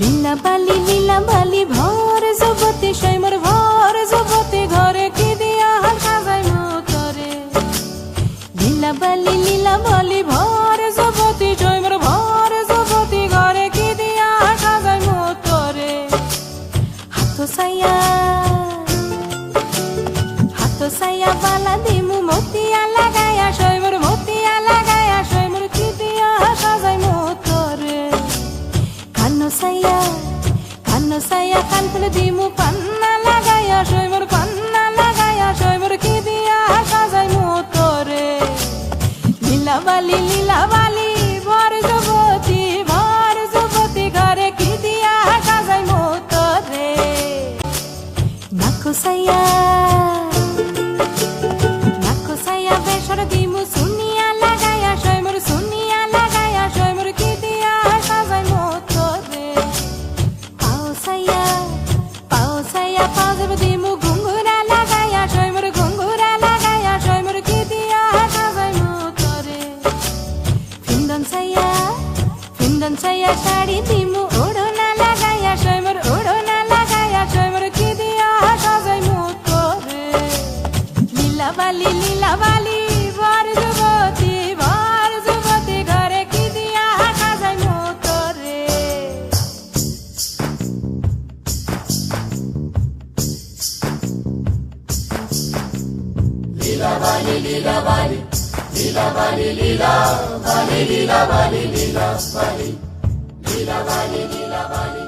লীলা বালি লীলা বালি, ভর জগতে সৈমর ভর জগতে, ঘরে কি দিয়া হাল সাজাই মতরে লীলা বালি লীলা বালি, ভর হাত সাইয়া হাত সাইয়া বালা দিমু মতিয়া লাগায়া সৈমর মতিয়া লাগায়া সৈমর কি দিয়া সাজাই মতরে কান্ন সাইয়া কান্ন সাইয়া কান তুলে দিমু পান্না লাগাইয়া সৈমর পান্না লাগাইয়া সৈমর কি দিয়া সাজাই মোতরে লীলাবালি লীলাবালি ভর নাকো সাইয়া নাকো সাইয়া বেসর দিমু সুনিয়া লাগাইয়া সৈমর সুনিয়া লাগাইয়া সৈমর কি দিয়া সাজাই মোতরে পাও সাইয়া পাও সাইয়া পাও দেব দিমু ঘুঙ্গুরা লাগাইয়া সৈমর ঘুঙ্গুরা লাগাইয়া সৈমর কি দিয়া সাজাই মোতরে ফিন্দন সাইয়া ফিন্দন সাইয়া শাড়ি দিমু ওড়না লীলাবালি লীলাবালি বর যুবতী বর যুবতী ঘরে কি দিয়া সাজাই মোতরে? লীলা বালি